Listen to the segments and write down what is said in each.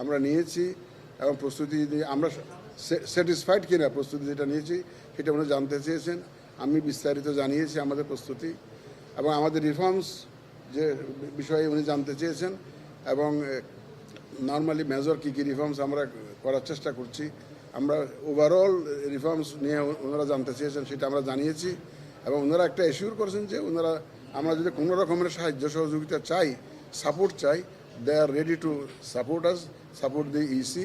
আমরা নিয়েছি এবং প্রস্তুতি আমরা স্যাটিসফাইড কিনা প্রস্তুতি যেটা নিয়েছি সেটা উনি জানতে চেয়েছেন। আমি বিস্তারিত জানিয়েছি আমাদের প্রস্তুতি এবং আমাদের রিফর্মস যে বিষয়ে উনি জানতে চেয়েছেন এবং নর্মালি মেজর কী কী রিফর্মস আমরা করার চেষ্টা করছি। আমরা ওভারঅল রিফর্মস নিয়ে ওনারা জানতে চেয়েছেন সেটা আমরা জানিয়েছি এবং ওনারা একটা এশিওর করেছেন যে ওনারা আমরা যদি কোনো রকমের সাহায্য সহযোগিতা চাই সাপোর্ট চাই they are ready to support us support the EC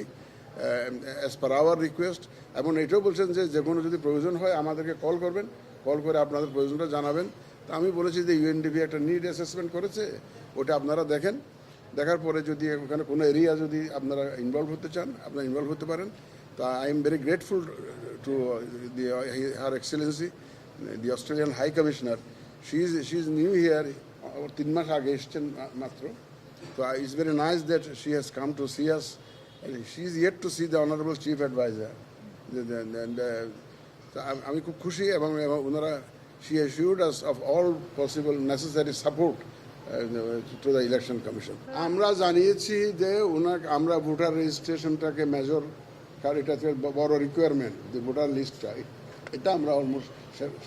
as per our request এবং এটাও বলছেন যে যে কোনো যদি প্রয়োজন হয়, আমাদেরকে কল করবেন। কল করে আপনাদের প্রয়োজনটা জানাবেন। তা আমি বলেছি যে ইউএনডিপি একটা নিড অ্যাসেসমেন্ট করেছে, ওটা আপনারা দেখেন। দেখার পরে যদি ওখানে কোনো এরিয়া যদি আপনারা ইনভলভ হতে চান, আপনারা ইনভলভ হতে পারেন। তা I am very grateful to the her excellency the Australian high commissioner she is she is new here তিন মাস আগে এসছেন মাত্র। তো it's very nice that she has come to see us she is yet to see the honourable chief adviser আমি খুব খুশি এবং ওনারা she assured us of all possible necessary support to the election commission আমরা জানিয়েছি যে ওনাকে, আমরা ভোটার রেজিস্ট্রেশনটাকে মেজর কার এটা বড় রিকোয়ারমেন্ট যে ভোটার লিস্টটা এটা আমরা অলমোস্ট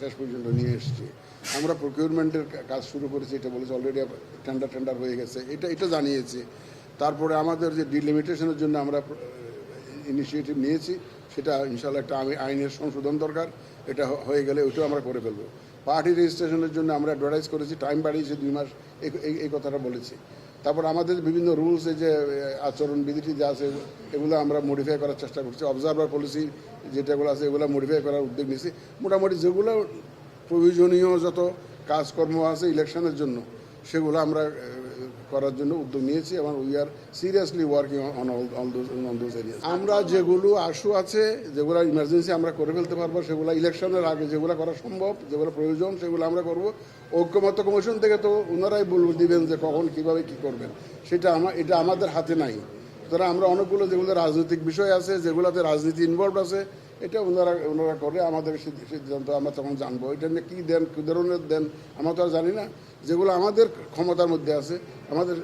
শেষ পর্যন্ত নিয়ে এসেছি। আমরা প্রকিউরমেন্টের কাজ শুরু করেছি এটা বলেছি অলরেডি টেন্ডার টেন্ডার হয়ে গেছে। এটা এটা জানিয়েছি। তারপরে আমাদের যে ডিলিমিটেশনের জন্য আমরা ইনিশিয়েটিভ নিয়েছি সেটা ইনশাল্লাহ একটা আইনের সংশোধন দরকার। এটা হয়ে গেলে ওইটাও আমরা করে ফেলব। পার্টি রেজিস্ট্রেশনের জন্য আমরা অ্যাডভার্টাইজ করেছি টাইম বাড়িয়েছি দুই মাস এই- কথাটা বলেছি। তারপর আমাদের বিভিন্ন রুলস যে আহ, আচরণ বিধিটি যা আছে এগুলো আমরা মডিফাই করার চেষ্টা করছি। অবজারভার পলিসি যেটাগুলো আছে এগুলো মডিফাই করার উদ্যোগ নিয়েছি। মোটামুটি যেগুলো প্রয়োজনীয় যত কাজকর্ম আছে ইলেকশনের জন্য, সেগুলো আমরা করার জন্য উদ্যোগ নিয়েছি এবং we are seriously working on all those areas আমরা যেগুলো আশু আছে, যেগুলো ইমার্জেন্সি আমরা করে ফেলতে পারব, সেগুলো ইলেকশনের আগে যেগুলো করা সম্ভব, যেগুলো প্রয়োজন, সেগুলো আমরা করব। ঐক্যমত্য কমিশন থেকে তো ওনারাই বলব দিবেন যে কখন, কীভাবে, কি করবেন। সেটা আমার এটা আমাদের হাতে নাই। সুতরাং আমরা অনেকগুলো যেগুলো রাজনৈতিক বিষয় আছে, যেগুলোতে রাজনীতি ইনভলভ আছে, এটা ওনারা ওনারা করে আমাদের সিদ্ধান্ত আমরা তখন জানব। এটা নিয়ে কী দেন, কী ধরনের দেন, আমরা তো আর জানি না। যেগুলো আমাদের ক্ষমতার মধ্যে আছে, আমাদের